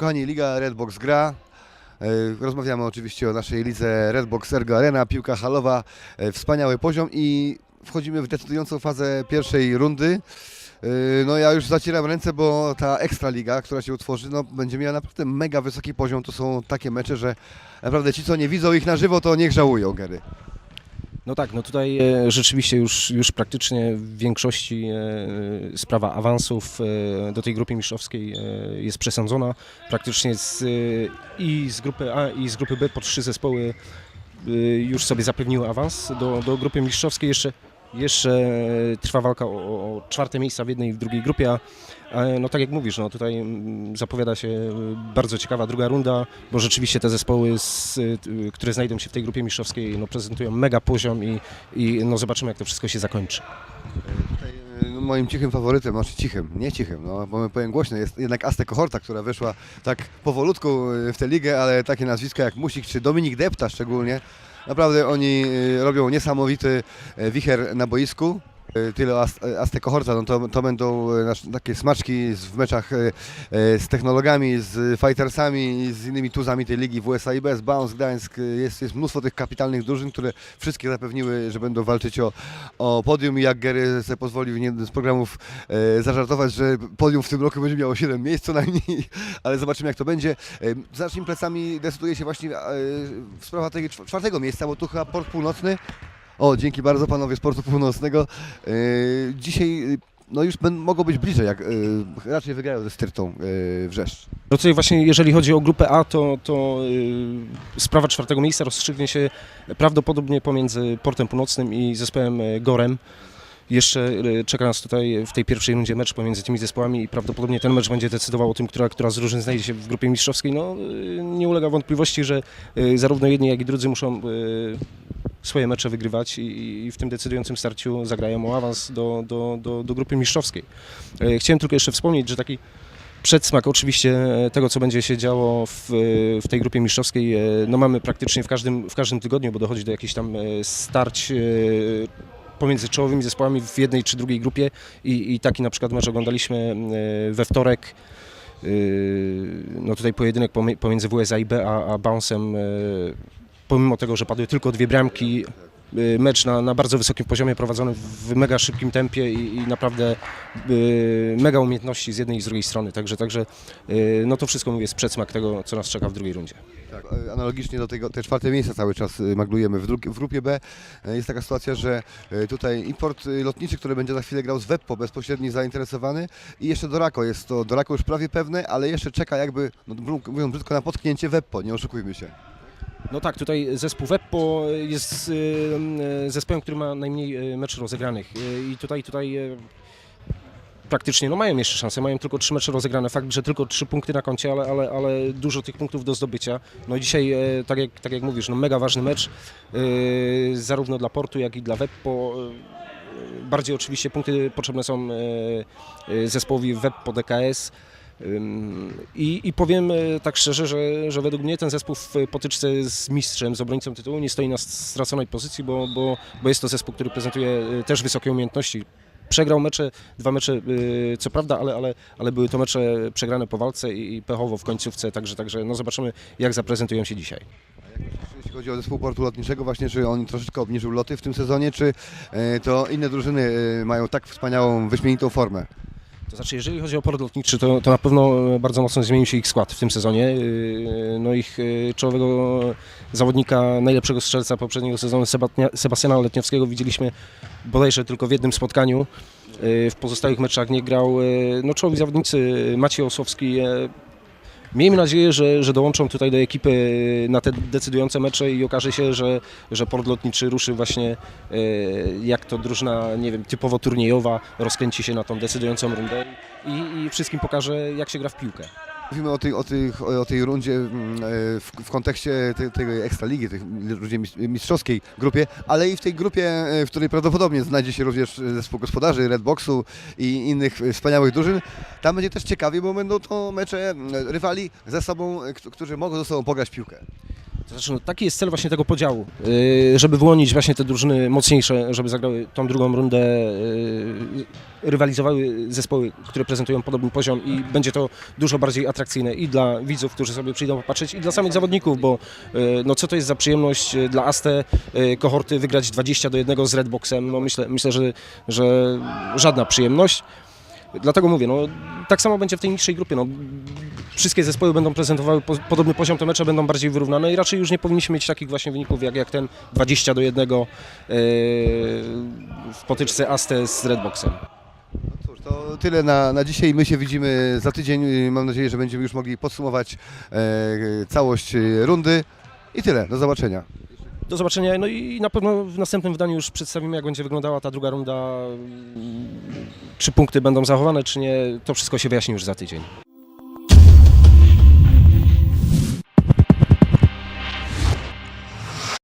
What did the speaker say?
Kochani, Liga Redbox gra. E, Rozmawiamy oczywiście o naszej lidze Redbox Ergo Arena, piłka halowa, e, wspaniały poziom i wchodzimy w decydującą fazę pierwszej rundy. E, No ja już zacieram ręce, bo ta Ekstraliga, która się utworzy, no, będzie miała naprawdę mega wysoki poziom. To są takie mecze, że naprawdę ci, co nie widzą ich na żywo, to niech żałują, Gary. No tak, no tutaj e, rzeczywiście już, już praktycznie w większości e, sprawa awansów e, do tej grupy mistrzowskiej jest przesądzona. Praktycznie z, i z grupy A i z grupy B po trzy zespoły już sobie zapewniły awans do, do grupy mistrzowskiej. Jeszcze, jeszcze trwa walka o, o czwarte miejsca w jednej i w drugiej grupie, a a, no tak jak mówisz, no tutaj mm, zapowiada się e, bardzo ciekawa druga runda, bo rzeczywiście te zespoły, z, y, które znajdą się w tej grupie mistrzowskiej, no prezentują mega poziom i, i no zobaczymy jak to wszystko się zakończy. E, no, moim cichym faworytem, znaczy cichym, nie cichym, no bo powiem głośno, jest jednak Azte Kohorta, która weszła tak powolutku e, w tę ligę, ale takie nazwiska jak Musik czy Dominik Depta szczególnie, naprawdę oni e, robią niesamowity e, wicher na boisku. E, Tyle o Ast- e, Azte Kohorta, no to, to będą e, nasz, takie smaczki w meczach z technologami, z fightersami z innymi tuzami tej ligi w USA i bez Bounce Gdańsk. Jest, jest mnóstwo tych kapitalnych drużyn, które wszystkie zapewniły, że będą walczyć o, o podium i jak Gary sobie pozwolił w jednym z programów zażartować, że podium w tym roku będzie miało 7 miejsc co najmniej, ale zobaczymy jak to będzie. Za naszymi plecami decyduje się właśnie sprawa tego czw- czwartego miejsca, bo tu chyba port północny. O, dzięki bardzo panowie z portu północnego. E, dzisiaj no już ben, mogą być bliżej, jak e, raczej wygrają ze Styrtą e, Wrzeszcz. No tutaj właśnie jeżeli chodzi o grupę A, to, to y, sprawa czwartego miejsca rozstrzygnie się prawdopodobnie pomiędzy Portem Północnym i zespołem y, Gorem. Jeszcze y, czeka nas tutaj w tej pierwszej rundzie mecz pomiędzy tymi zespołami i prawdopodobnie ten mecz będzie decydował o tym, która, która z drużyn znajdzie się w grupie mistrzowskiej. No, y, nie ulega wątpliwości, że y, zarówno jedni, jak i drudzy muszą y, swoje mecze wygrywać i, i w tym decydującym starciu zagrają o awans do, do, do, do grupy mistrzowskiej. Y, Chciałem tylko jeszcze wspomnieć, że taki przedsmak oczywiście e, tego, co będzie się działo w, e, w tej grupie mistrzowskiej, e, no mamy praktycznie w każdym, w każdym tygodniu, bo dochodzi do jakichś tam e, starć e, pomiędzy czołowymi zespołami w jednej czy drugiej grupie i, i taki na przykład mecz oglądaliśmy e, we wtorek. E, No tutaj pojedynek pomiędzy WSA i B a, a e, pomimo tego, że padły tylko dwie bramki, e, mecz na, na bardzo wysokim poziomie prowadzony w mega szybkim tempie i, i naprawdę y, mega umiejętności z jednej i z drugiej strony. Także, także y, no to wszystko mówię, jest przedsmak tego, co nas czeka w drugiej rundzie. Tak, e, analogicznie do tego, te czwarte miejsca cały czas e, maglujemy. W, w grupie B jest taka sytuacja, że tutaj import lotniczy, który będzie za chwilę grał z Webpo, bezpośredni zainteresowany i jeszcze Dorako. Jest to Dorako już prawie pewne, ale jeszcze czeka jakby, no, mówiąc brzydko, na potknięcie Webpo, nie oszukujmy się. No tak, tutaj zespół Webpo jest y, y, zespołem, który ma najmniej y, meczy rozegranych i tutaj, tutaj praktycznie no mają jeszcze szansę, mają tylko trzy mecze rozegrane. Fakt, że tylko trzy punkty na koncie, ale, ale, ale dużo tych punktów do zdobycia. No i dzisiaj, tak jak, tak jak mówisz, no mega ważny mecz zarówno dla Portu, jak i dla Webpo. Y, Bardziej oczywiście punkty potrzebne są zespołowi Webpo DKS. I, I powiem e, tak szczerze, że, że według mnie ten zespół w potyczce z mistrzem, z obrońcą tytułu nie stoi na straconej pozycji, bo, bo, bo jest to zespół, który prezentuje e, też wysokie umiejętności. Przegrał mecze, dwa mecze, e, co prawda, ale, ale, ale były to mecze przegrane po walce i, pechowo w końcówce, także, także no zobaczymy, jak zaprezentują się dzisiaj. Jeśli chodzi o zespół portu lotniczego, właśnie czy on troszeczkę obniżył loty w tym sezonie, czy to inne drużyny mają tak wspaniałą, wyśmienitą formę? To znaczy, jeżeli chodzi o port lotniczy, to, to na pewno bardzo mocno zmienił się ich skład w tym sezonie. Yy, No ich yy, czołowego zawodnika, najlepszego strzelca poprzedniego sezonu, Sebastiana Letniowskiego widzieliśmy bodajże tylko w jednym spotkaniu. W pozostałych meczach nie grał. No czołowi zawodnicy Maciej Osowski, yy, Miejmy nadzieję, że, że dołączą tutaj do ekipy na te decydujące mecze i okaże się, że, że port lotniczy ruszy właśnie e, jak to drużyna, nie wiem, typowo turniejowa, rozkręci się na tą decydującą rundę i, i wszystkim pokaże, jak się gra w piłkę. Mówimy o tej, o tych, o tej rundzie mm, e, w, w kontekście tej, tej ekstraligi, tej rundzie mis- mistrzowskiej grupie, ale i w tej grupie, e, w której prawdopodobnie znajdzie się również zespół gospodarzy Redboxu i innych e, wspaniałych drużyn. Tam będzie też ciekawie, bo będą to mecze mm, rywali ze sobą, e, którzy mogą ze sobą pograć piłkę. Taki jest cel właśnie tego podziału, yy, żeby wyłonić właśnie te drużyny mocniejsze, żeby zagrały tą drugą rundę, yy, rywalizowały zespoły, które prezentują podobny poziom i będzie to dużo bardziej atrakcyjne i dla widzów, którzy sobie przyjdą popatrzeć i dla samych zawodników, bo yy, no co to jest za przyjemność dla Aste kohorty wygrać 20 do 1 z Redboxem, no myślę, myślę że, że żadna przyjemność. Dlatego mówię, no tak samo będzie w tej niższej grupie. No, wszystkie zespoły będą prezentowały po, podobny poziom, te mecze będą bardziej wyrównane i raczej już nie powinniśmy mieć takich właśnie wyników jak, jak ten 20 do 1 yy, w potyczce Aste z Redboxem. Cóż, to tyle na, na dzisiaj. My się widzimy za tydzień. Mam nadzieję, że będziemy już mogli podsumować e, całość e, rundy. I tyle. Do zobaczenia. Do zobaczenia, no i na pewno w następnym wydaniu już przedstawimy jak będzie wyglądała ta druga runda, czy punkty będą zachowane, czy nie, to wszystko się wyjaśni już za tydzień.